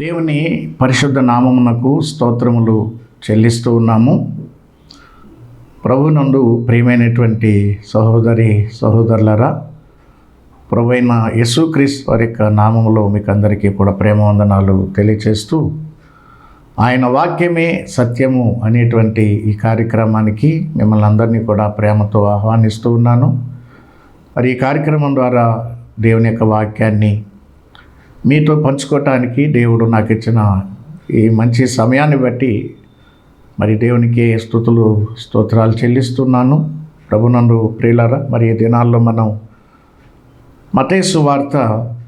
దేవుని పరిశుద్ధ నామమునకు స్తోత్రములు చెల్లిస్తూ ఉన్నాము. ప్రభునందు ప్రియమైనటువంటి సహోదరి సహోదరులరా ప్రభు అయిన యేసుక్రీస్తు వారి యొక్క నామములో మీకు అందరికీ కూడా ప్రేమ వందనాలు తెలియచేస్తూ ఆయన వాక్యమే సత్యము అనేటువంటి ఈ కార్యక్రమానికి మిమ్మల్ని అందరినీ కూడా ప్రేమతో ఆహ్వానిస్తూ ఉన్నాను. మరి ఈ కార్యక్రమం ద్వారా దేవుని యొక్క వాక్యాన్ని మీతో పంచుకోవటానికి దేవుడు నాకు ఇచ్చిన ఈ మంచి సమయాన్ని బట్టి మరి దేవునికి స్థుతులు స్తోత్రాలు చెల్లిస్తున్నాను. ప్రభునందు ప్రియులారా మరి ఈ దినాల్లో మనం మతేసు వార్త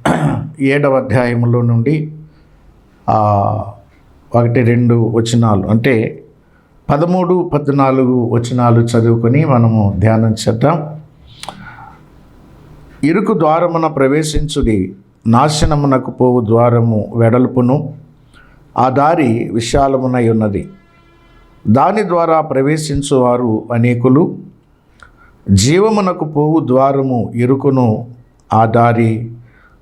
ఏడవ అధ్యాయంలో నుండి ఒకటి రెండు వచనాలు అంటే పదమూడు పద్నాలుగు వచనాలు చదువుకొని మనము ధ్యానం చేద్దాం. ఇరుకు ద్వారమున ప్రవేశించుడి. నాశనమునకు పోవు ద్వారము వెడల్పును. ఆ దారి విశాలమునై ఉన్నది. దాని ద్వారా ప్రవేశించువారు అనేకులు. జీవమునకు పోవు ద్వారము ఇరుకును. ఆ దారి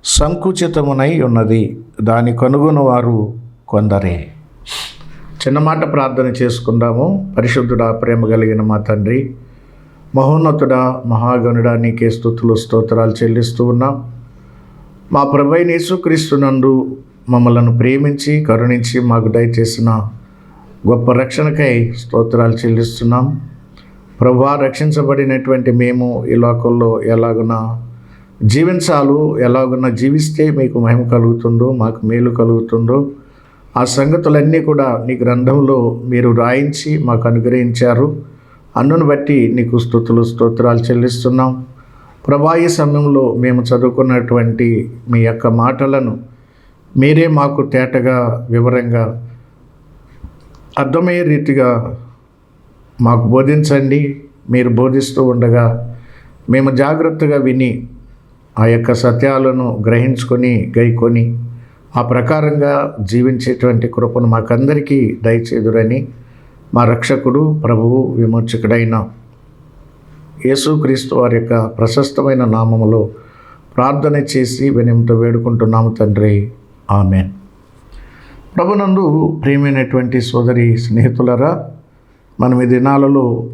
సంకుచితమునై ఉన్నది. దాని కనుగొనవారు కొందరే. చిన్న మాట ప్రార్థన చేసుకుందాము. పరిశుద్ధుడా ప్రేమ కలిగిన మా తండ్రి. మహోన్నతుడా మహాగణుడా నీకే స్థుతులు స్తోత్రాలు చెల్లిస్తూ ఉన్నాం. మా ప్రభైన యేసుక్రీస్తునందు మమ్మలను ప్రేమించి కరుణించి మాకు దయచేసిన గొప్ప రక్షణకై స్తోత్రాలు చెల్లిస్తున్నాం. ప్రభా రక్షించబడినటువంటి మేము ఈ లోకంలో ఎలాగున జీవించాలు ఎలాగున్నా జీవిస్తే మీకు మహిమ కలుగుతుందో మాకు మేలు కలుగుతుందో ఆ సంగతులన్నీ కూడా నీ గ్రంథంలో మీరు రాయించి మాకు అనుగ్రహించారు. అన్నును బట్టి నీకు స్థుతులు స్తోత్రాలు చెల్లిస్తున్నాం. ప్రభా సమయంలో మేము చదువుకున్నటువంటి మీ యొక్క మాటలను మీరే మాకు తేటగా వివరంగా అర్థమయ్యే రీతిగా మాకు బోధించండి. మీరు బోధిస్తూ ఉండగా మేము జాగ్రత్తగా విని ఆ యొక్క సత్యాలను గ్రహించుకొని గైకొని ఆ ప్రకారంగా జీవించేటువంటి కృపను మాకందరికీ దయచేదురని మా రక్షకుడు ప్రభువు విమోచకుడైన యేసుక్రీస్తు వారి యొక్క ప్రశస్తమైన నామములో ప్రార్థన చేసి వినయంతో వేడుకుంటున్నాము తండ్రి. ఆమె ప్రభునందు ప్రియమైనటువంటి సోదరి స్నేహితులరా మనం ఈ దినాలలో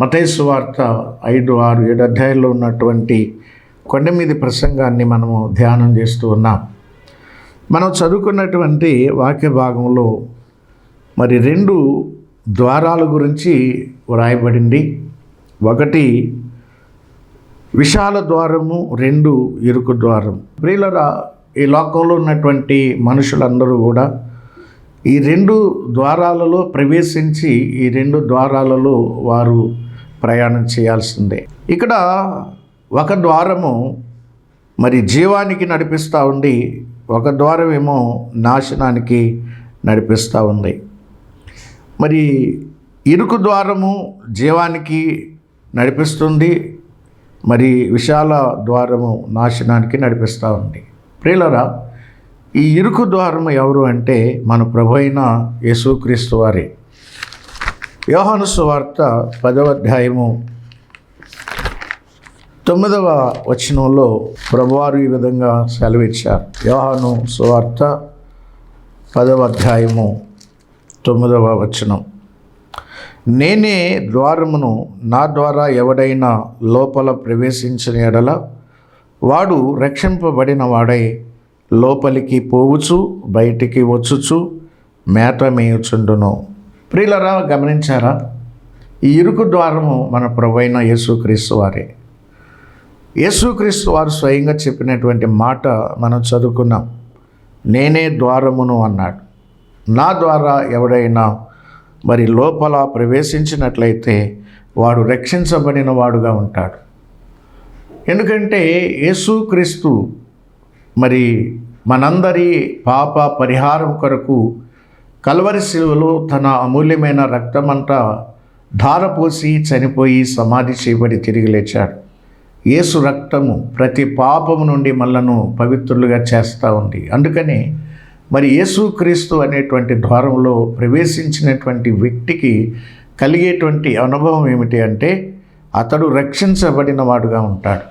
మతేసు వార్త ఐదు ఆరు ఏడు అధ్యాయంలో ఉన్నటువంటి కొండ మీది ప్రసంగాన్ని మనము ధ్యానం చేస్తూ ఉన్నాం. మనం చదువుకున్నటువంటి వాక్య భాగంలో మరి రెండు ద్వారాల గురించి వ్రాయబడింది. ఒకటి విశాల ద్వారము రెండు ఇరుకు ద్వారం. ప్రియులరా ఈ లోకంలో ఉన్నటువంటి మనుషులందరూ కూడా ఈ రెండు ద్వారాలలో ప్రవేశించి ఈ రెండు ద్వారాలలో వారు ప్రయాణం చేయాల్సిందే. ఇక్కడ ఒక ద్వారము మరి జీవానికి నడిపిస్తూ ఉండి ఒక ద్వారం ఏమో నాశనానికి నడిపిస్తూ ఉంది. మరి ఇరుకు ద్వారము జీవానికి నడిపిస్తుంది. మరి విశాల ద్వారము నాశనానికి నడిపిస్తూ ఉంది. ప్రియులరా ఈ ఇరుకు ద్వారము ఎవరు అంటే మన ప్రభు అయిన యేసుక్రీస్తు వారే. యోహాను సువార్త పదవ అధ్యాయము తొమ్మిదవ వచనంలో ప్రభువారు ఈ విధంగా సెలవిచ్చారు. యోహాను సువార్త పదవ అధ్యాయము తొమ్మిదవ వచనం. నేనే ద్వారమును నా ద్వారా ఎవడైనా లోపల ప్రవేశించిన ఎడల వాడు రక్షింపబడిన వాడై లోపలికి పోవచ్చు బయటికి వచ్చుచు మేత మేయుచుండును. ప్రియులరా గమనించారా? ఈ ఇరుకు ద్వారము మన ప్రభైన యేసుక్రీస్తు వారే. యేసుక్రీస్తు వారు స్వయంగా చెప్పినటువంటి మాట మనం చదువుకున్నాం. నేనే ద్వారమును అన్నాడు. నా ద్వారా ఎవడైనా మరి లోపల ప్రవేశించినట్లయితే వాడు రక్షించబడిన వాడుగా ఉంటాడు. ఎందుకంటే యేసుక్రీస్తు మరి మనందరి పాప పరిహారం కొరకు కల్వరి శిలువలో తన అమూల్యమైన రక్తమంతా ధారపోసి చనిపోయి సమాధి చేయబడి తిరిగి లేచాడు. యేసు రక్తము ప్రతి పాపము నుండి మనలను పవిత్రులుగా చేస్తూ ఉంది. అందుకని మరి యేసుక్రీస్తు అనేటువంటి ద్వారంలో ప్రవేశించినటువంటి వ్యక్తికి కలిగేటువంటి అనుభవం ఏమిటి అంటే అతడు రక్షించబడిన వాడుగా ఉంటాడు.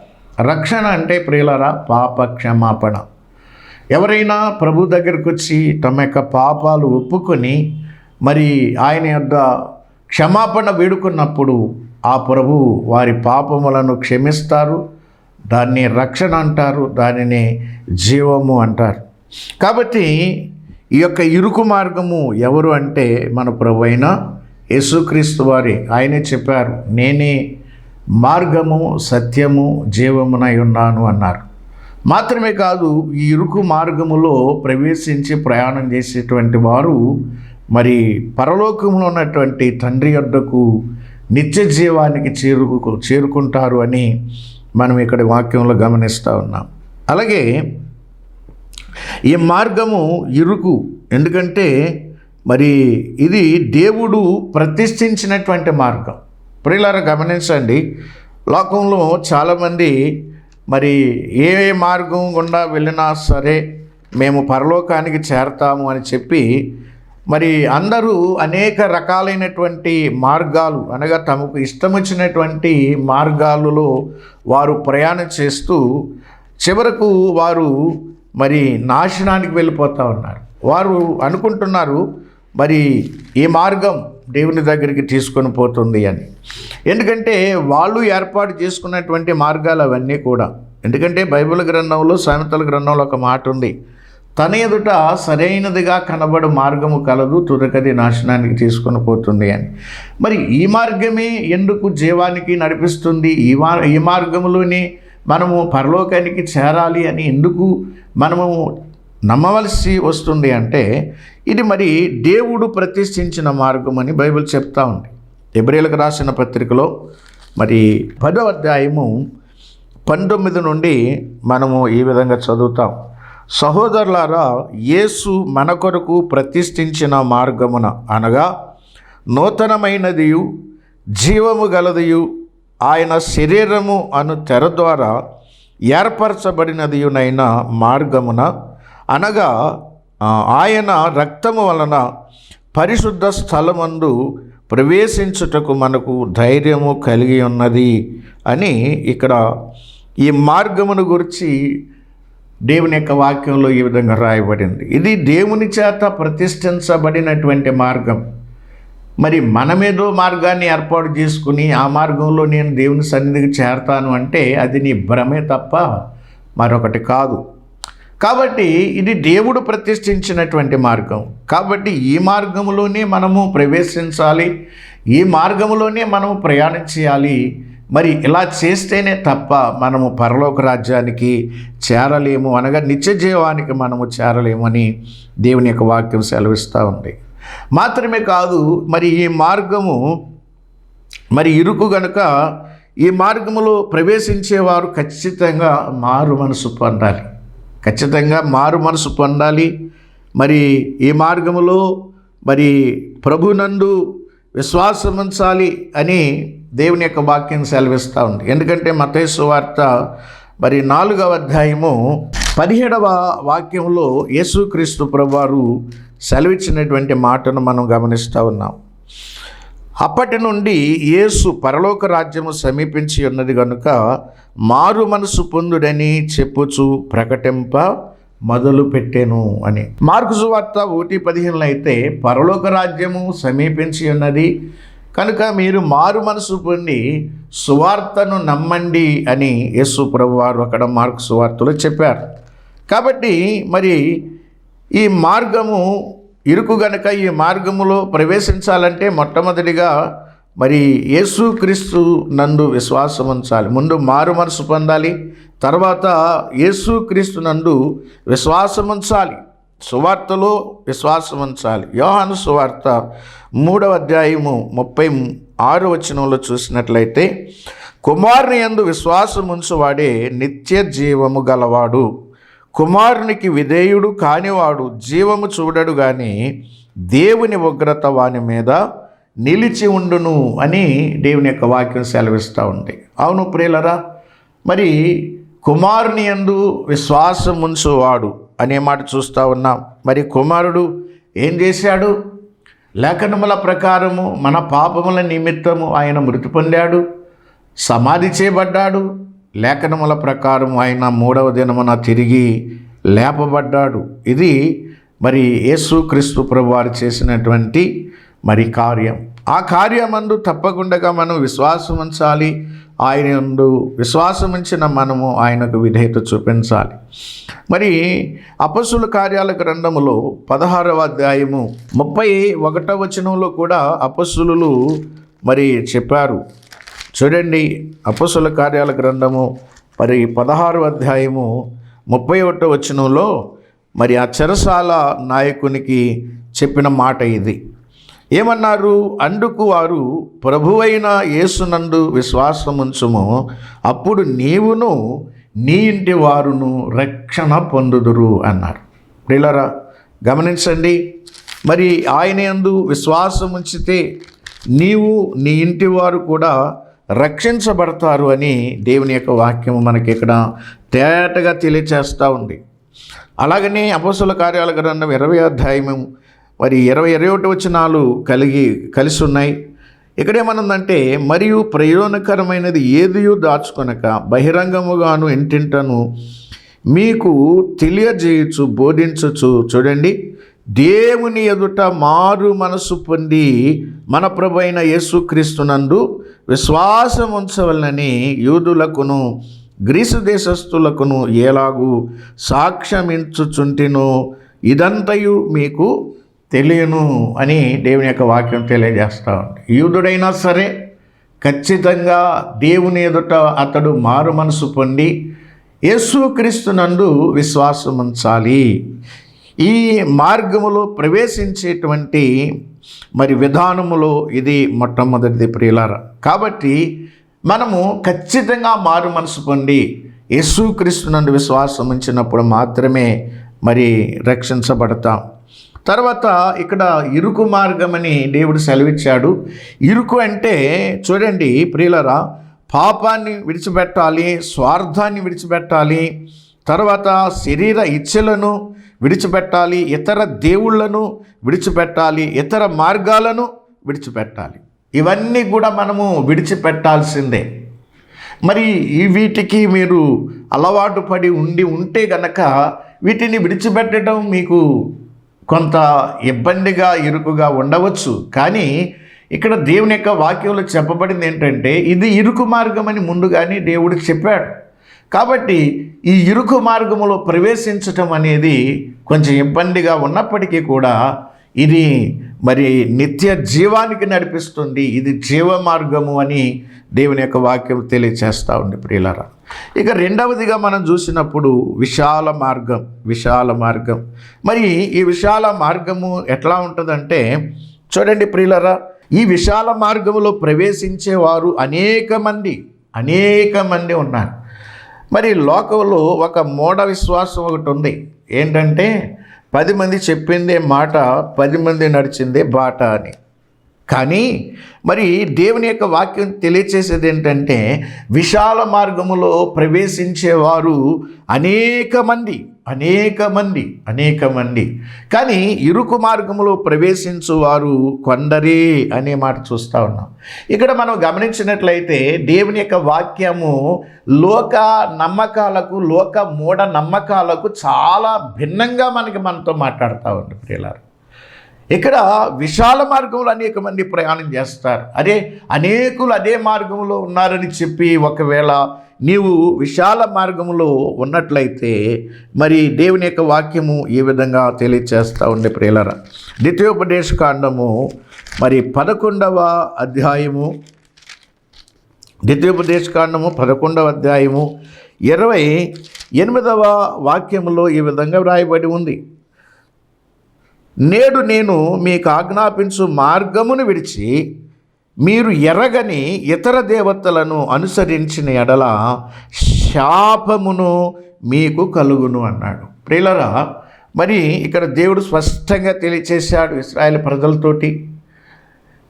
రక్షణ అంటే ప్రియులరా పాప క్షమాపణ ఎవరైనా ప్రభు దగ్గరకు వచ్చి తమ యొక్క పాపాలు ఒప్పుకొని మరి ఆయన యొక్క క్షమాపణ వేడుకున్నప్పుడు ఆ ప్రభు వారి పాపములను క్షమిస్తారు దాన్ని రక్షణ అంటారు దానిని జీవము అంటారు. కాబట్టి ఈ యొక్క ఇరుకు మార్గము ఎవరు అంటే మన ప్రభు అయిన యేసుక్రీస్తు వారి. ఆయనే చెప్పారు నేనే మార్గము సత్యము జీవమునై ఉన్నాను అన్నారు. మాత్రమే కాదు ఈ ఇరుకు మార్గములో ప్రవేశించి ప్రయాణం చేసేటువంటి వారు మరి పరలోకంలో ఉన్నటువంటి తండ్రి యొద్దకు నిత్య జీవానికి చేరుకు చేరుకుంటారు అని మనం ఇక్కడ వాక్యంలో గమనిస్తూ ఉన్నాం. అలాగే ఈ మార్గము ఇరుకు. ఎందుకంటే మరి ఇది దేవుడు ప్రతిష్ఠించినటువంటి మార్గం. ప్రియులారా గమనించండి. లోకంలో చాలామంది మరి ఏ మార్గం గుండా వెళ్ళినా సరే మేము పరలోకానికి చేరతాము అని చెప్పి మరి అందరూ అనేక రకాలైనటువంటి మార్గాలు అనగా తమకు ఇష్టం వచ్చినటువంటి మార్గాలలో వారు ప్రయాణం చేస్తూ చివరకు వారు మరి నాశనానికి వెళ్ళిపోతూ ఉన్నారు. వారు అనుకుంటున్నారు మరి ఈ మార్గం దేవుని దగ్గరికి తీసుకొని పోతుంది అని. ఎందుకంటే వాళ్ళు ఏర్పాటు చేసుకున్నటువంటి మార్గాలు అవన్నీ కూడా. ఎందుకంటే బైబిల్ గ్రంథంలో సామెతల గ్రంథంలో ఒక మాట ఉంది. తన ఎదుట సరైనదిగా కనబడు మార్గము కలదు తుదకది నాశనానికి తీసుకొని పోతుంది అని. మరి ఈ మార్గమే ఎందుకు జీవానికి నడిపిస్తుంది? ఈ మా ఈ మార్గంలోనే మనము పరలోకానికి చేరాలి అని ఎందుకు మనము నమ్మవలసి వస్తుంది అంటే ఇది మరి దేవుడు ప్రతిష్ఠించిన మార్గం అని బైబిల్ చెప్తా ఉంది. ఎబ్రిలకు రాసిన పత్రికలో మరి పదో అధ్యాయము పంతొమ్మిది నుండి మనము ఈ విధంగా చదువుతాం. సహోదరులారా యేసు మన కొరకు ప్రతిష్ఠించిన మార్గమున అనగా నూతనమైనదియు జీవము గలదియు ఆయన శరీరము అను తెర ద్వారా ఏర్పరచబడినదియునైన మార్గమున అనగా ఆయన రక్తము వలన పరిశుద్ధ స్థలమందు ప్రవేశించుటకు మనకు ధైర్యము కలిగి ఉన్నది అని ఇక్కడ ఈ మార్గమును గురించి దేవుని యొక్క వాక్యంలో ఈ విధంగా రాయబడింది. ఇది దేవుని చేత ప్రతిష్ఠించబడినటువంటి మార్గం. మరి మనమేదో మార్గాన్ని ఏర్పాటు చేసుకుని ఆ మార్గంలో నేను దేవుని సన్నిధికి చేరతాను అంటే అది నీ భ్రమే తప్ప మరొకటి కాదు. కాబట్టి ఇది దేవుడు ప్రతిష్ఠించినటువంటి మార్గం. కాబట్టి ఈ మార్గంలోనే మనము ప్రవేశించాలి. ఈ మార్గంలోనే మనము ప్రయాణం చేయాలి. మరి ఇలా చేస్తేనే తప్ప మనము పరలోక రాజ్యానికి చేరలేము అనగా నిత్య జీవానికి మనము చేరలేము అని దేవుని యొక్క వాక్యం సెలవిస్తూ ఉంది. మాత్రమే కాదు మరి ఈ మార్గము మరి ఇరుకు గనుక ఈ మార్గములో ప్రవేశించేవారు ఖచ్చితంగా మారు మనసు పొందాలి. ఖచ్చితంగా మారు మనసు పొందాలి. మరి ఈ మార్గములో మరి ప్రభునందు విశ్వాసం ఉంచాలి అని దేవుని యొక్క వాక్యం సెలవిస్తూ ఉంది. ఎందుకంటే మతేసు వార్త మరి నాలుగవ అధ్యాయము పదిహేడవ వాక్యంలో యేసుక్రీస్తు ప్రభువారు సెలవిచ్చినటువంటి మాటను మనం గమనిస్తూ ఉన్నాం. అప్పటి నుండి యేసు పరలోక రాజ్యము సమీపించి ఉన్నది కనుక మారు మనసు పొందుడని చెప్పుచు ప్రకటింప మొదలు పెట్టాను అని. మార్కు సువార్త ఒకటి పదిహేనులో అయితే పరలోక రాజ్యము సమీపించి ఉన్నది కనుక మీరు మారు మనసు పొంది సువార్తను నమ్మండి అని యేసు ప్రభు వారు అక్కడ మార్కు సువార్తలో చెప్పారు. కాబట్టి మరి ఈ మార్గము ఇరుకు గనక ఈ మార్గములో ప్రవేశించాలంటే మొట్టమొదటిగా మరి యేసుక్రీస్తు నందు విశ్వాసం ఉంచాలి. ముందు మారు మనసు పొందాలి. తర్వాత యేసుక్రీస్తు నందు విశ్వాసం ఉంచాలి. సువార్తలో విశ్వాసం ఉంచాలి. యోహాను సువార్త మూడవ అధ్యాయము ముప్పై ఆరు వచనంలో చూసినట్లయితే కుమారుని యందు విశ్వాసం ఉంచువాడే నిత్య జీవము గలవాడు. కుమారునికి విధేయుడు కానివాడు జీవము చూడడు గాని దేవుని ఉగ్రత వాని మీద నిలిచి ఉండును అని దేవుని యొక్క వాక్యం సెలవిస్తూ ఉంది. అవును ప్రియులరా మరి కుమారుని యందు విశ్వాసం ఉంచువాడు అనే మాట చూస్తూ ఉన్నాం. మరి కుమారుడు ఏం చేశాడు? లేఖనముల ప్రకారము మన పాపముల నిమిత్తము ఆయన మృతి పొందాడు సమాధి చేయబడ్డాడు లేఖనముల ప్రకారం ఆయన మూడవ దినమున తిరిగి లేపబడ్డాడు. ఇది మరి యేసుక్రీస్తు ప్రభు వారు చేసినటువంటి మరి కార్యం. ఆ కార్యమందు తప్పకుండా మనం విశ్వాసం ఉంచాలి ఆయన విశ్వాసం ఉంచిన మనము ఆయనకు విధేయత చూపించాలి. మరి అపసుల కార్యాల గ్రంథములో పదహారవ అధ్యాయము ముప్పై ఒకటవ వచనంలో కూడా అపస్సులు మరి చెప్పారు. చూడండి అపసుల కార్యాల గ్రంథము మరి పదహారు అధ్యాయము ముప్పై ఒకటో వచనంలో మరి ఆ చెరసాల నాయకునికి చెప్పిన మాట ఇది. ఏమన్నారు? అందుకు వారు ప్రభువైన యేసునందు విశ్వాసముంచుము. అప్పుడు నీవును నీ ఇంటి వారును రక్షణ పొందుదురు అన్నారు. ప్రియులరా గమనించండి మరి ఆయన యందు విశ్వాసం ఉంచితే నీవు నీ ఇంటి వారు కూడా రక్షించబడతారు అని దేవుని యొక్క వాక్యం మనకి ఇక్కడ తేటగా తెలియచేస్తూ ఉంది. అలాగనే అపసుల కార్యాల గ్రంథం ఇరవై అధ్యాయము మరి ఇరవై ఇరవై ఒకటి వచనాలు కలిగి కలిసి ఉన్నాయి. ఇక్కడేమనుందంటే మరియు ప్రయోజనకరమైనది ఏదియో దాచుకొనక బహిరంగముగాను ఇంటింటను మీకు తెలియజేయచ్చు బోధించచ్చు చూడండి. దేవుని ఎదుట మారు మనసు పొంది మన ప్రభైన యేసుక్రీస్తునందు విశ్వాసం ఉంచవలనని యూదులకును గ్రీసు దేశస్థులకును ఎలాగూ సాక్ష్యమించుచుంటినో ఇదంతయు మీకు తెలియను అని దేవుని యొక్క వాక్యం తెలియజేస్తా ఉంది. యూదుడైనా సరే ఖచ్చితంగా దేవుని ఎదుట అతడు మారు మనసు పొంది యేసుక్రీస్తునందు విశ్వాసం ఉంచాలి ఈ మార్గములో ప్రవేశించేటువంటి మరి విధానములో ఇది మొట్టమొదటిది ప్రియులార. కాబట్టి మనము ఖచ్చితంగా మారు మనసు పొంది యేసుక్రీస్తునందు విశ్వాసం ఉంచినప్పుడు మాత్రమే మరి రక్షించబడతాం. తర్వాత ఇక్కడ ఇరుకు మార్గమని దేవుడు సెలవిచ్చాడు. ఇరుకు అంటే చూడండి ప్రియులరా పాపాన్ని విడిచిపెట్టాలి స్వార్థాన్ని విడిచిపెట్టాలి తర్వాత శరీర ఇచ్చలను విడిచిపెట్టాలి. ఇతర దేవుళ్ళను విడిచిపెట్టాలి. ఇతర మార్గాలను విడిచిపెట్టాలి. ఇవన్నీ కూడా మనము విడిచిపెట్టాల్సిందే. మరి ఈ వీటికి మీరు అలవాటు పడి ఉండి ఉంటే గనక వీటిని విడిచిపెట్టడం మీకు కొంత ఇబ్బందిగా ఇరుకుగా ఉండవచ్చు. కానీ ఇక్కడ దేవుని యొక్క వాక్యంలో చెప్పబడింది ఏంటంటే ఇది ఇరుకు మార్గం అని ముందుగానే దేవుడు చెప్పాడు. కాబట్టి ఈ ఇరుకు మార్గములో ప్రవేశించటం అనేది కొంచెం ఇబ్బందిగా ఉన్నప్పటికీ కూడా ఇది మరి నిత్య జీవానికి నడిపిస్తుంది. ఇది జీవ మార్గము అని దేవుని యొక్క వాక్యం తెలియచేస్తూ ఉంది ప్రియులరా. ఇక రెండవదిగా మనం చూసినప్పుడు విశాల మార్గం విశాల మార్గం. మరి ఈ విశాల మార్గము ఎట్లా ఉంటుందంటే చూడండి ప్రియులరా ఈ విశాల మార్గములో ప్రవేశించేవారు అనేక మంది అనేక మంది ఉన్నారు. మరి లోకంలో ఒక మూఢ విశ్వాసం ఒకటి ఉంది. ఏంటంటే పది మంది చెప్పిందే మాట పది మంది నడిచిందే బాట అని. కానీ మరి దేవుని యొక్క వాక్యం తెలియచేసేది ఏంటంటే విశాల మార్గములో ప్రవేశించేవారు అనేక మంది. అనేక మంది అనేక మంది. కానీ ఇరుకు మార్గంలో ప్రవేశించువారు కొందరే అనే మాట చూస్తూ ఉన్నాం. ఇక్కడ మనం గమనించినట్లయితే దేవుని యొక్క వాక్యము లోక నమ్మకాలకు లోక మూఢ నమ్మకాలకు చాలా భిన్నంగా మనకి మనతో మాట్లాడుతూ ఉంది ప్రియులారు. ఇక్కడ విశాల మార్గంలో అనేక మంది ప్రయాణం చేస్తారు. అదే అనేకులు అదే మార్గంలో ఉన్నారని చెప్పి ఒకవేళ నీవు విశాల మార్గంలో ఉన్నట్లయితే మరి దేవుని యొక్క వాక్యము ఈ విధంగా తెలియచేస్తూ ఉండే ప్రియులర. ద్వితీయోపదేశ కాండము మరి పదకొండవ అధ్యాయము. ద్వితీయోపదేశ కాండము పదకొండవ అధ్యాయము ఇరవై ఎనిమిదవ వాక్యములో ఈ విధంగా వ్రాయబడి ఉంది. నేడు నేను మీకు ఆజ్ఞాపించు మార్గమును విడిచి మీరు ఎరగని ఇతర దేవతలను అనుసరించిన ఎడల శాపమును మీకు కలుగును అన్నాడు. ప్రియులరా మరి ఇక్కడ దేవుడు స్పష్టంగా తెలియచేశాడు ఇస్రాయల్ ప్రజలతోటి.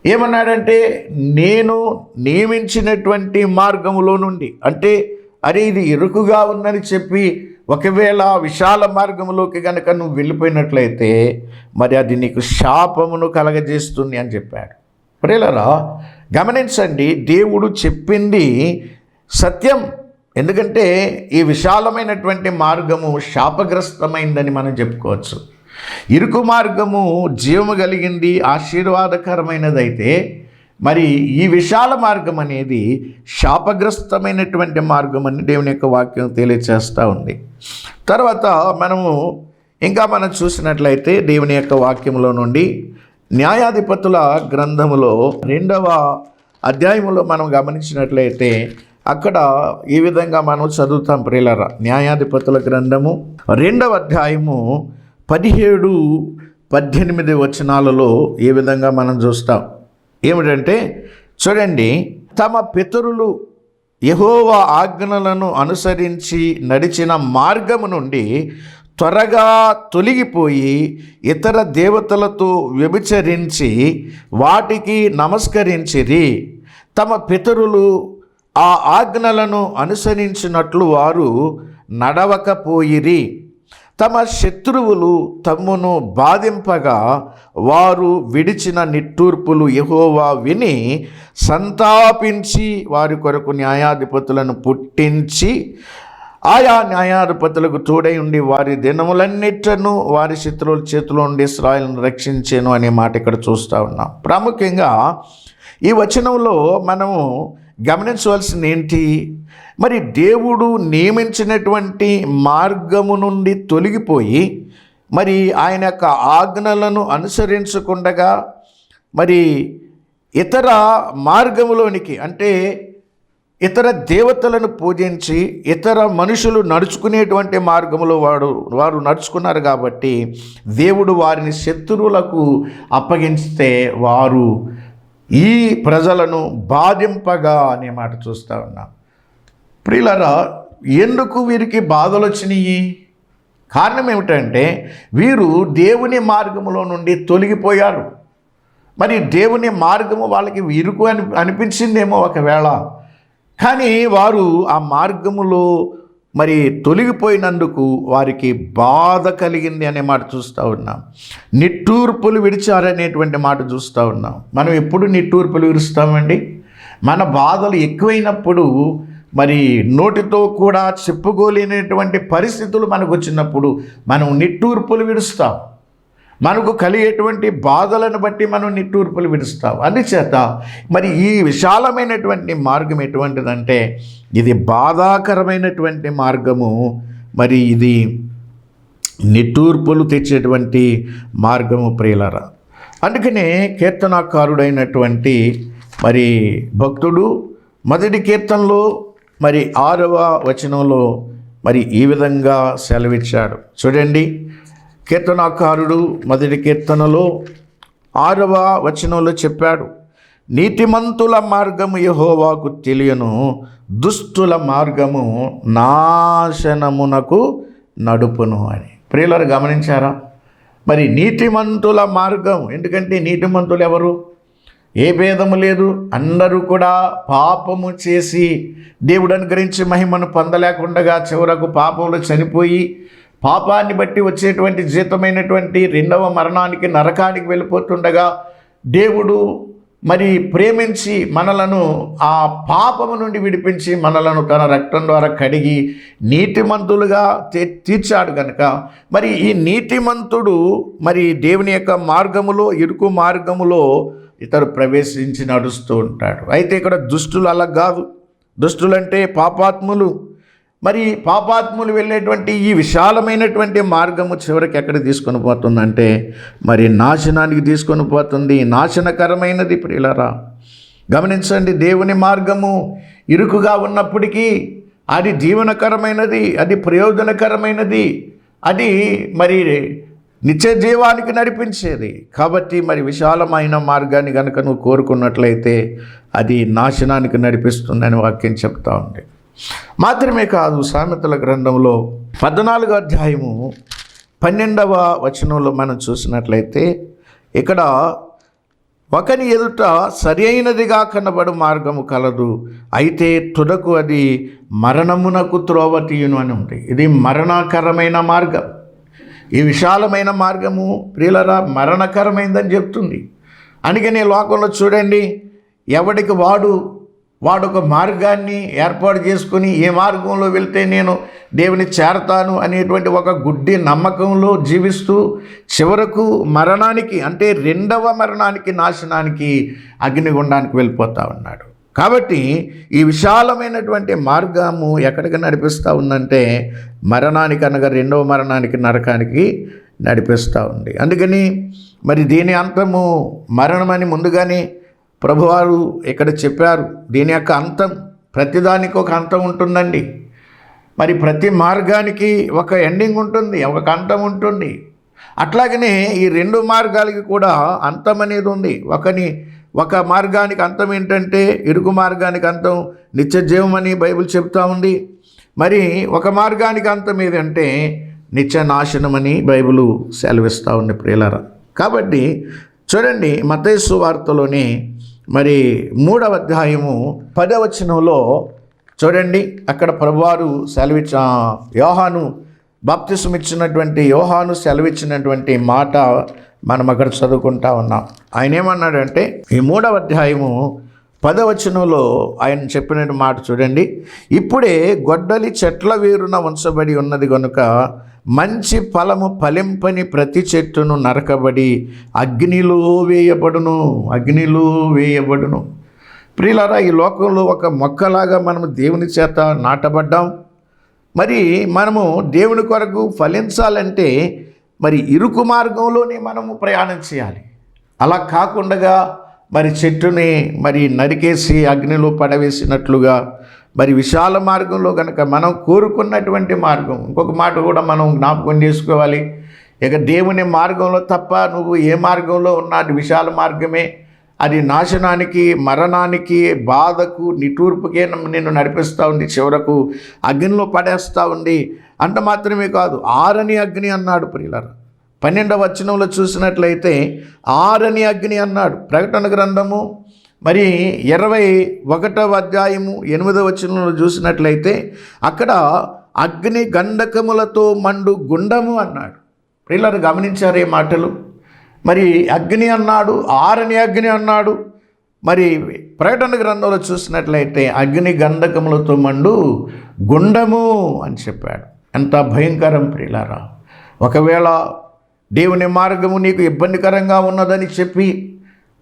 ఏమన్నాడంటే నేను నియమించినటువంటి మార్గములో నుండి అంటే అరే ఇది ఇరుకుగా ఉందని చెప్పి ఒకవేళ విశాల మార్గంలోకి కనుక నువ్వు వెళ్ళిపోయినట్లయితే మరి అది నీకు శాపమును కలగజేస్తుంది అని చెప్పాడు. ప్రియులరా గమనించండి దేవుడు చెప్పింది సత్యం. ఎందుకంటే ఈ విశాలమైనటువంటి మార్గము శాపగ్రస్తమైందని మనం చెప్పుకోవచ్చు. ఇరుకు మార్గము జీవము కలిగింది ఆశీర్వాదకరమైనదైతే మరి ఈ విశాల మార్గం అనేది శాపగ్రస్తమైనటువంటి మార్గం అని దేవుని యొక్క వాక్యం తెలియచేస్తూ ఉంది. తర్వాత మనము ఇంకా మనం చూసినట్లయితే దేవుని యొక్క వాక్యంలో నుండి న్యాయాధిపతుల గ్రంథములో రెండవ అధ్యాయములో మనం గమనించినట్లయితే అక్కడ ఈ విధంగా మనం చదువుతాం ప్రియులరా. న్యాయాధిపతుల గ్రంథము రెండవ అధ్యాయము పదిహేడు పద్దెనిమిది వచనాలలో ఏ విధంగా మనం చూస్తాం. ఏమిటంటే చూడండి తమ పితరులు యహోవా ఆజ్ఞలను అనుసరించి నడిచిన మార్గము నుండి త్వరగా తొలగిపోయి ఇతర దేవతలతో వ్యభిచరించి వాటికి నమస్కరించిరి. తమ పితరులు ఆ ఆజ్ఞలను అనుసరించినట్లు వారు నడవకపోయిరి. తమ శత్రువులు తమ్మును బాధింపగా వారు విడిచిన నిట్టూర్పులు యహోవా విని సంతాపించి వారి కొరకు న్యాయాధిపతులను పుట్టించి ఆయా న్యాయాధిపతులకు తోడై ఉండి వారి దినములన్నిట్లను వారి శత్రువుల చేతిలో ఉండి ఇస్రాయలను రక్షించాను అనే మాట ఇక్కడ చూస్తూ ఉన్నాం. ప్రాముఖ్యంగా ఈ వచనంలో మనము గమనించవలసింది ఏంటి? మరి దేవుడు నియమించినటువంటి మార్గము నుండి తొలగిపోయి మరి ఆయన యొక్క ఆజ్ఞలను అనుసరించకుండగా మరి ఇతర మార్గములోనికి అంటే ఇతర దేవతలను పూజించి ఇతర మనుషులు నడుచుకునేటువంటి మార్గంలో వాడు వారు నడుచుకున్నారు కాబట్టి దేవుడు వారిని శత్రువులకు అప్పగించితే వారు ఈ ప్రజలను బాధింపగా అనే మాట చూస్తూ ఉన్నాం. ప్రియులరా ఎందుకు వీరికి బాధలు వచ్చినాయి? కారణం ఏమిటంటే వీరు దేవుని మార్గములో నుండి తొలగిపోయారు. మరి దేవుని మార్గము వాళ్ళకి ఇరుకు అని అనిపించిందేమో ఒకవేళ. కానీ వారు ఆ మార్గములో మరి తొలగిపోయినందుకు వారికి బాధ కలిగింది అనే మాట చూస్తూ ఉన్నాం. నిట్టూర్పులు విడిచారనేటువంటి మాట చూస్తూ ఉన్నాం. మనం ఎప్పుడు నిట్టూర్పులు విరుస్తామండి? మన బాధలు ఎక్కువైనప్పుడు మరి నోటితో కూడా చెప్పుకోలేనటువంటి పరిస్థితులు మనకు వచ్చినప్పుడు మనం నిట్టూర్పులు విడుస్తాం మనకు కలిగేటువంటి బాధలను బట్టి మనం నిట్టూర్పులు విడుస్తాం. అందుచేత మరి ఈ విశాలమైనటువంటి మార్గం ఎటువంటిదంటే ఇది బాధాకరమైనటువంటి మార్గము. మరి ఇది నిట్టూర్పులు తెచ్చేటువంటి మార్గము ప్రియులరా. అందుకనే కీర్తనాకారుడైనటువంటి మరి భక్తుడు మొదటి కీర్తనలో మరి ఆరవ వచనంలో మరి ఈ విధంగా సెలవిచ్చాడు. చూడండి. కీర్తనాకారుడు మొదటి కీర్తనలో ఆరవ వచనంలో చెప్పాడు నీతిమంతుల మార్గము యహోవాకు తెలియను దుష్టుల మార్గము నాశనమునకు నడుపును అని. ప్రియులను గమనించారా? మరి నీతిమంతుల మార్గం ఎందుకంటే నీతిమంతులు ఎవరు? ఏ భేదము లేదు అందరూ కూడా పాపము చేసి దేవుడు అనుగ్రహించి మహిమను పొందలేకుండగా చివరకు పాపంలో చనిపోయి పాపాన్ని బట్టి వచ్చేటువంటి జీతమైనటువంటి రెండవ మరణానికి నరకానికి వెళ్ళిపోతుండగా దేవుడు మరి ప్రేమించి మనలను ఆ పాపము నుండి విడిపించి మనలను తన రక్తం ద్వారా కడిగి నీతిమంతులుగా తీ- తీర్చాడు కనుక మరి ఈ నీతిమంతుడు మరి దేవుని యొక్క మార్గములో ఇరుకు మార్గములో ఇతరు ప్రవేశించి నడుస్తూ ఉంటాడు. అయితే ఇక్కడ దుష్టులు అలా కాదు. దుష్టులంటే పాపాత్ములు. మరి పాపాత్ములు వెళ్ళేటువంటి ఈ విశాలమైనటువంటి మార్గము చివరికి ఎక్కడ తీసుకొని పోతుందంటే మరి నాశనానికి తీసుకొని పోతుంది. నాశనకరమైనది ప్రియులరా గమనించండి దేవుని మార్గము ఇరుకుగా ఉన్నప్పటికీ అది జీవనకరమైనది అది ప్రయోజనకరమైనది అది మరి నిత్య జీవానికి నడిపించేది. కాబట్టి మరి విశాలమైన మార్గాన్ని కనుక నువ్వు కోరుకున్నట్లయితే అది నాశనానికి నడిపిస్తుందని వాక్యం చెప్తా ఉంది. మాత్రమే కాదు సామెతల గ్రంథంలో పద్నాలుగో అధ్యాయము పన్నెండవ వచనంలో మనం చూసినట్లయితే ఇక్కడ ఒకని ఎదుట సరి అయినదిగా కనబడు మార్గము కలదు అయితే తుదకు అది మరణమునకు త్రోవ తీయును అని ఉంది. ఇది మరణకరమైన మార్గం. ఈ విశాలమైన మార్గము ప్రియులరా మరణకరమైందని చెప్తుంది. అందుకని లోకంలో చూడండి ఎవడికి వాడు వాడు ఒక మార్గాన్ని ఏర్పాటు చేసుకుని ఏ మార్గంలో వెళ్తే నేను దేవుని చేరతాను అనేటువంటి ఒక గుడ్డి నమ్మకంలో జీవిస్తూ చివరకు మరణానికి అంటే రెండవ మరణానికి నాశనానికి అగ్నిగుండానికి వెళ్ళిపోతా ఉన్నాడు. కాబట్టి ఈ విశాలమైనటువంటి మార్గము ఎక్కడికి నడిపిస్తూ ఉందంటే మరణానికి అనగా రెండవ మరణానికి నరకానికి నడిపిస్తూ ఉంది. అందుకని మరి దీని అంతము మరణమని ముందుగానే ప్రభువారు ఇక్కడ చెప్పారు దీని యొక్క అంతం ప్రతిదానికి ఒక అంతం ఉంటుందండి. మరి ప్రతి మార్గానికి ఒక ఎండింగ్ ఉంటుంది ఒక అంతం ఉంటుంది. అట్లాగనే ఈ రెండు మార్గాలకి కూడా అంతం అనేది ఉంది. ఒకని ఒక మార్గానికి అంతం ఏంటంటే ఇరుకు మార్గానికి అంతం నిత్యజీవం అని బైబిల్ చెప్తా ఉంది. మరి ఒక మార్గానికి అంతం ఏదంటే నిత్య నాశనం అని బైబిల్ సెలవిస్తూ ఉంది ప్రియులరా. కాబట్టి చూడండి మతేసు వార్తలోని మరి మూడవ అధ్యాయము పదవచనంలో చూడండి అక్కడ ప్రభువారు సెలవిచ్చ యోహాను బాప్తిసం ఇచ్చినటువంటి యోహాను సెలవిచ్చినటువంటి మాట మనం అక్కడ చదువుకుంటా ఉన్నాం. ఆయన ఏమన్నాడంటే ఈ మూడవ అధ్యాయము పదవచనంలో ఆయన చెప్పిన మాట చూడండి ఇప్పుడే గొడ్డలి చెట్ల వేరున ఉంచబడి ఉన్నది కనుక మంచి ఫలము ఫలింపని ప్రతి చెట్టును నరకబడి అగ్నిలో వేయబడును అగ్నిలో వేయబడును. ప్రియులారా ఈ లోకంలో ఒక మొక్కలాగా మనము దేవుని చేత నాటబడ్డాం. మరి మనము దేవుని కొరకు ఫలించాలంటే మరి ఇరుకు మార్గంలోనే మనము ప్రయాణం చేయాలి. అలా కాకుండా మరి చెట్టుని మరి నరికేసి అగ్నిలో పడవేసినట్లుగా మరి విశాల మార్గంలో కనుక మనం కోరుకున్నటువంటి మార్గం. ఇంకొక మాట కూడా మనం జ్ఞాపకం చేసుకోవాలి. ఇక దేవుని మార్గంలో తప్ప నువ్వు ఏ మార్గంలో ఉన్నది విశాల మార్గమే. అది నాశనానికి మరణానికి బాధకు నిటూర్పుకే నిన్ను నడిపిస్తూ ఉంది. చివరకు అగ్నిలో పడేస్తూ ఉంది. అంత మాత్రమే కాదు ఆరని అగ్ని అన్నాడు ప్రియులరా. పన్నెండవ వచనంలో చూసినట్లయితే ఆరని అగ్ని అన్నాడు. ప్రకటన గ్రంథము మరి ఇరవై ఒకటవ అధ్యాయము ఎనిమిదవ వచనంలో చూసినట్లయితే అక్కడ అగ్ని గంధకములతో మండు గుండము అన్నాడు. పిల్లలు గమనించారే మాటలు? మరి అగ్ని అన్నాడు ఆరని అగ్ని అన్నాడు. మరి ప్రకటన గ్రంథంలో చూసినట్లయితే అగ్ని గంధకములతో మండు గుండము అని చెప్పాడు. ఎంత భయంకరం ప్రియులారా. ఒకవేళ దేవుని మార్గము నీకు ఇబ్బందికరంగా ఉన్నదని చెప్పి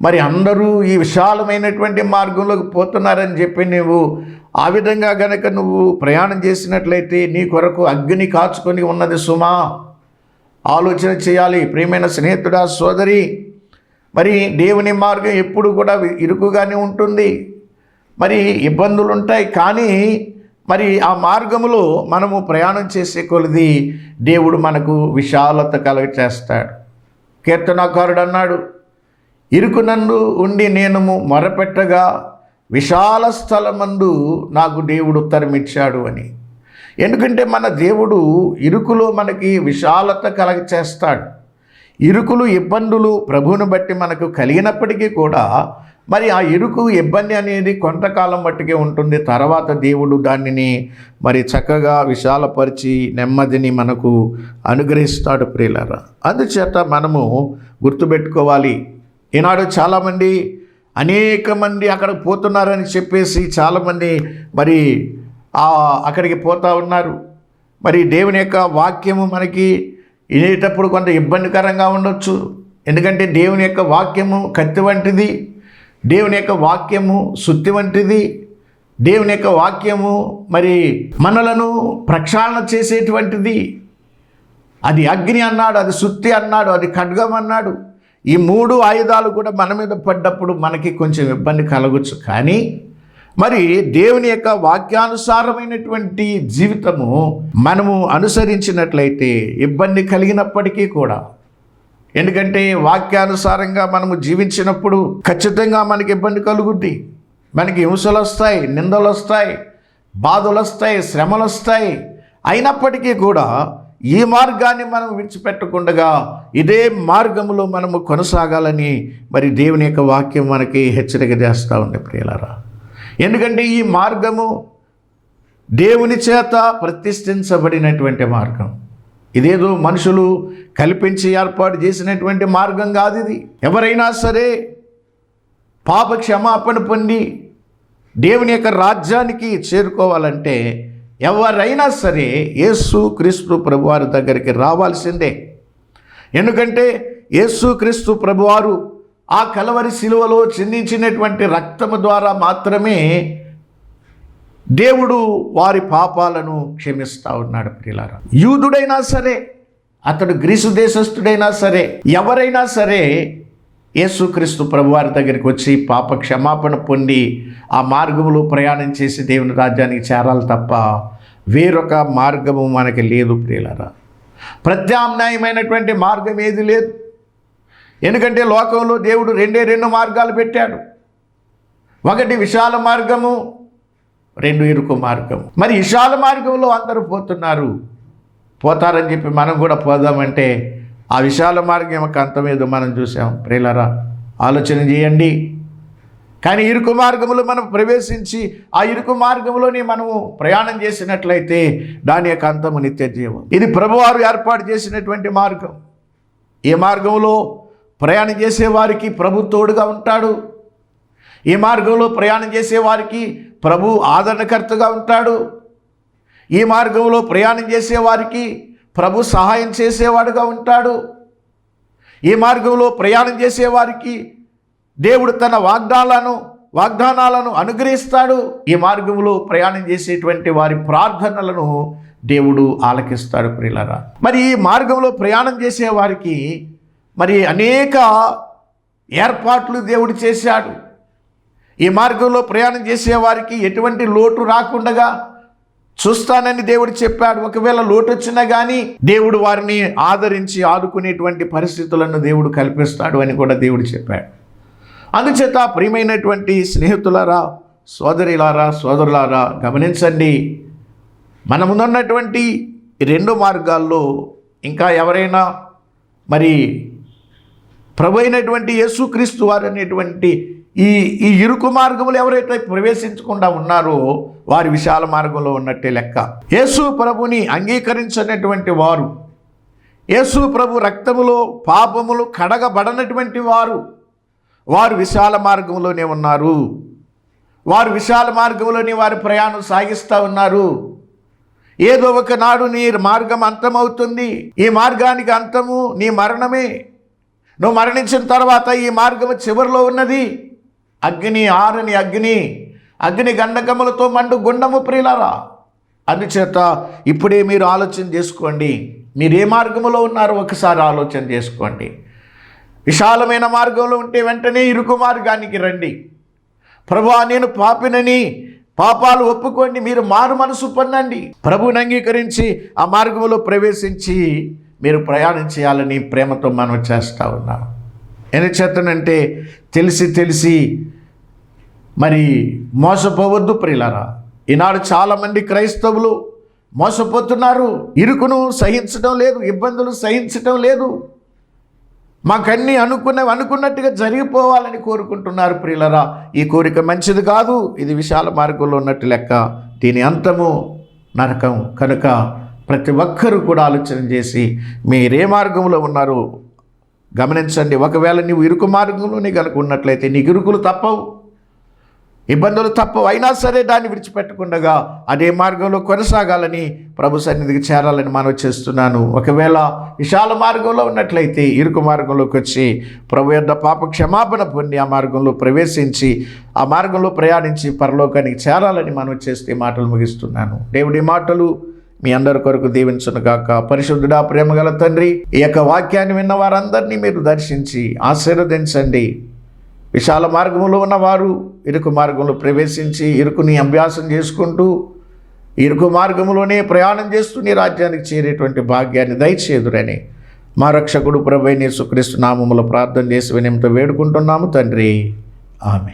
మరి అందరూ ఈ విశాలమైనటువంటి మార్గంలోకి పోతున్నారని చెప్పి నువ్వు ఆ విధంగా గనక నువ్వు ప్రయాణం చేసినట్లయితే నీ కొరకు అగ్ని కాచుకొని ఉన్నది సుమా. ఆలోచన చేయాలి ప్రియమైన స్నేహితుడా సోదరి. మరి దేవుని మార్గం ఎప్పుడు కూడా ఇరుకుగానే ఉంటుంది. మరి ఇబ్బందులు ఉంటాయి కానీ మరి ఆ మార్గములో మనము ప్రయాణం చేసే కొలది దేవుడు మనకు విశాలత కలగ చేస్తాడు కీర్తనాకారుడు అన్నాడు ఇరుకు నన్ను ఉండి నేను మొరపెట్టగా విశాల స్థలమందు నాకు దేవుడు ఉత్తరమిచ్చాడు అని. ఎందుకంటే మన దేవుడు ఇరుకులో మనకి విశాలత కలగ చేస్తాడు ఇరుకులు ఇబ్బందులు ప్రభువుని బట్టి మనకు కలిగినప్పటికీ కూడా మరి ఆ ఇరుకు ఇబ్బంది అనేది కొంతకాలం మట్టుకే ఉంటుంది. తర్వాత దేవుడు దానిని మరి చక్కగా విశాలపరిచి నెమ్మదిని మనకు అనుగ్రహిస్తాడు ప్రియులరా. అందుచేత మనము గుర్తుపెట్టుకోవాలి. ఈనాడు చాలామంది అనేక మంది అక్కడ పోతున్నారని చెప్పేసి చాలామంది మరి అక్కడికి పోతూ ఉన్నారు. మరి దేవుని యొక్క వాక్యము మనకి వినేటప్పుడు కొంత ఇబ్బందికరంగా ఉండొచ్చు. ఎందుకంటే దేవుని యొక్క వాక్యము కత్తి వంటిది. దేవుని యొక్క వాక్యము సుత్తి వంటిది. దేవుని యొక్క వాక్యము మరి మనలను ప్రక్షాళన చేసేటువంటిది. అది అగ్ని అన్నాడు అది సుత్తి అన్నాడు అది ఖడ్గం అన్నాడు. ఈ మూడు ఆయుధాలు కూడా మన మీద పడ్డప్పుడు మనకి కొంచెం ఇబ్బంది కలగచ్చు. కానీ మరి దేవుని యొక్క వాక్యానుసారమైనటువంటి జీవితము మనము అనుసరించినట్లయితే ఇబ్బంది కలిగినప్పటికీ కూడా ఎందుకంటే వాక్యానుసారంగా మనము జీవించినప్పుడు ఖచ్చితంగా మనకి ఇబ్బంది కలుగుద్ది. మనకి హింసలు వస్తాయి నిందలు వస్తాయి బాధలు వస్తాయి శ్రమలు వస్తాయి. అయినప్పటికీ కూడా ఈ మార్గాన్ని మనం విడిచిపెట్టకుండా ఇదే మార్గంలో మనము కొనసాగాలని మరి దేవుని యొక్క వాక్యం మనకి హెచ్చరిక చేస్తూ ఉంది ప్రియులారా. ఎందుకంటే ఈ మార్గము దేవుని చేత ప్రతిష్ఠించబడినటువంటి మార్గం. ఇదేదో మనుషులు కల్పించి ఏర్పాటు చేసినటువంటి మార్గం కాదు ఇది. ఎవరైనా సరే పాప క్షమాపణ పొంది దేవుని యొక్క రాజ్యానికి చేరుకోవాలంటే ఎవరైనా సరే యేసు క్రీస్తు ప్రభువారి దగ్గరికి రావాల్సిందే. ఎందుకంటే యేసు క్రీస్తు ప్రభువారు ఆ కలవరి శిలువలో చిందించినటువంటి రక్తము ద్వారా మాత్రమే దేవుడు వారి పాపాలను క్షమిస్తా ఉన్నాడు ప్రియులారా. యూదుడైనా సరే అతడు గ్రీసు దేశస్థుడైనా సరే ఎవరైనా సరే యేసుక్రీస్తు ప్రభువారి దగ్గరికి వచ్చి పాప క్షమాపణ పొంది ఆ మార్గములో ప్రయాణం చేసి దేవుని రాజ్యానికి చేరాలి తప్ప వేరొక మార్గము మనకి లేదు ప్రియులారా. ప్రత్యామ్నాయమైనటువంటి మార్గం ఏది లేదు. ఎందుకంటే లోకంలో దేవుడు రెండే రెండు మార్గాలు పెట్టాడు. ఒకటి విశాల మార్గము రెండు ఇరుకు మార్గం. మరి విశాల మార్గంలో అందరూ పోతున్నారు. పోతారని చెప్పి మనం కూడా పోదామంటే ఆ విశాల మార్గం యొక్క అంతం ఏదో మనం చూసాం. ప్రియులరా ఆలోచన చేయండి. కానీ ఇరుకు మార్గంలో మనం ప్రవేశించి ఆ ఇరుకు మార్గంలోనే మనము ప్రయాణం చేసినట్లయితే దాని యొక్క అంతము నిత్య జీవం. ఇది ప్రభువారు ఏర్పాటు చేసినటువంటి మార్గం. ఈ మార్గంలో ప్రయాణం చేసేవారికి ప్రభు తోడుగా ఉంటాడు. ఈ మార్గంలో ప్రయాణం చేసేవారికి ప్రభు ఆదరణకర్తగా ఉంటాడు. ఈ మార్గంలో ప్రయాణం చేసేవారికి ప్రభు సహాయం చేసేవాడుగా ఉంటాడు. ఈ మార్గంలో ప్రయాణం చేసేవారికి దేవుడు తన వాగ్దానాలను వాగ్దానాలను అనుగ్రహిస్తాడు. ఈ మార్గంలో ప్రయాణం చేసేటువంటి వారి ప్రార్థనలను దేవుడు ఆలకిస్తాడు ప్రియులరా. మరి ఈ మార్గంలో ప్రయాణం చేసేవారికి మరి అనేక ఏర్పాట్లు దేవుడు చేశాడు. ఈ మార్గంలో ప్రయాణం చేసే వారికి ఎటువంటి లోటు రాకుండగా చూస్తానని దేవుడు చెప్పాడు. ఒకవేళ లోటు వచ్చినా కానీ దేవుడు వారిని ఆదరించి ఆదుకునేటువంటి పరిస్థితులను దేవుడు కల్పిస్తాడు అని కూడా దేవుడు చెప్పాడు. అందుచేత ప్రియమైనటువంటి స్నేహితులారా సోదరిలారా సోదరులారా గమనించండి. మన ముందున్నటువంటి రెండు మార్గాల్లో ఇంకా ఎవరైనా మరి ప్రభు అయినటువంటి యేసుక్రీస్తు వారు అనేటువంటి ఈ ఈ ఇరుకు మార్గములు ఎవరైతే ప్రవేశించకుండా ఉన్నారో వారి విశాల మార్గంలో ఉన్నట్టే లెక్క. యేసు ప్రభుని అంగీకరించినటువంటి వారు యేసు ప్రభు రక్తములో పాపములు కడగబడనటువంటి వారు వారు విశాల మార్గంలోనే ఉన్నారు. వారు విశాల మార్గంలోనే వారి ప్రయాణం సాగిస్తూ ఉన్నారు. ఏదో ఒకనాడు నీ మార్గం అంతమవుతుంది ఈ మార్గానికి అంతము నీ మరణమే. నువ్వు మరణించిన తర్వాత ఈ మార్గము చివరిలో ఉన్నది. అగ్ని ఆరని అగ్ని అగ్ని గండకములతో మండు గుండము ప్రియులారా. అందుచేత ఇప్పుడే మీరు ఆలోచన చేసుకోండి. మీరు ఏ మార్గములో ఉన్నారో ఒకసారి ఆలోచన చేసుకోండి. విశాలమైన మార్గంలో ఉంటే వెంటనే ఇరుకు మార్గానికి రండి. ప్రభా నేను పాపినని పాపాలు ఒప్పుకోండి మీరు మారు మనసు పొందండి. ప్రభుని అంగీకరించి ఆ మార్గంలో ప్రవేశించి మీరు ప్రయాణం చేయాలని ప్రేమతో మనం చేస్తూ ఉన్నాం. ఎనచేతనంటే తెలిసి తెలిసి మరి మోసపోవద్దు ప్రియులరా. ఈనాడు చాలామంది క్రైస్తవులు మోసపోతున్నారు. ఇరుకును సహించడం లేదు ఇబ్బందులు సహించడం లేదు. మాకన్నీ అనుకున్న అనుకున్నట్టుగా జరిగిపోవాలని కోరుకుంటున్నారు ప్రియులరా. ఈ కోరిక మంచిది కాదు. ఇది విశాల మార్గంలో ఉన్నట్టు లెక్క. దీని అంతము నరకం. కనుక ప్రతి ఒక్కరూ కూడా ఆలోచన చేసి మీరే మార్గంలో ఉన్నారు. గమనించండి ఒకవేళ నీవు ఇరుకు మార్గంలోనే కనుక ఉన్నట్లయితే నీకు ఇరుకులు తప్పవు. ఇబ్బందులు తప్పవు. అయినా సరే దాన్ని విడిచిపెట్టకుండగా అదే మార్గంలో కొనసాగాలని ప్రభు సన్నిధికి చేరాలని మనం చేస్తున్నాను. ఒకవేళ విశాల మార్గంలో ఉన్నట్లయితే ఇరుకు మార్గంలోకి వచ్చి ప్రభు యొక్క పాప క్షమాపణ పొంది ఆ మార్గంలో ప్రవేశించి ఆ మార్గంలో ప్రయాణించి పరలోకానికి చేరాలని మనం చేస్తే మాటలు ముగిస్తున్నాను. దేవుడి మాటలు మీ అందరి కొరకు దీవించును గాక. పరిశుద్ధుడా ప్రేమగల తండ్రి ఈ యొక్క వాక్యాన్ని విన్న వారందరినీ మీరు దర్శించి ఆశీర్వదించండి. విశాల మార్గంలో ఉన్నవారు ఇరుకు మార్గంలో ప్రవేశించి ఇరుకుని అభ్యాసం చేసుకుంటూ ఇరుకు మార్గంలోనే ప్రయాణం చేస్తూ నీ రాజ్యానికి చేరేటువంటి భాగ్యాన్ని దయచేదురని మా రక్షకుడు ప్రభైన సుక్రీస్తు నామముల ప్రార్థన చేసి వినయంతో వేడుకుంటున్నాము తండ్రి. ఆమె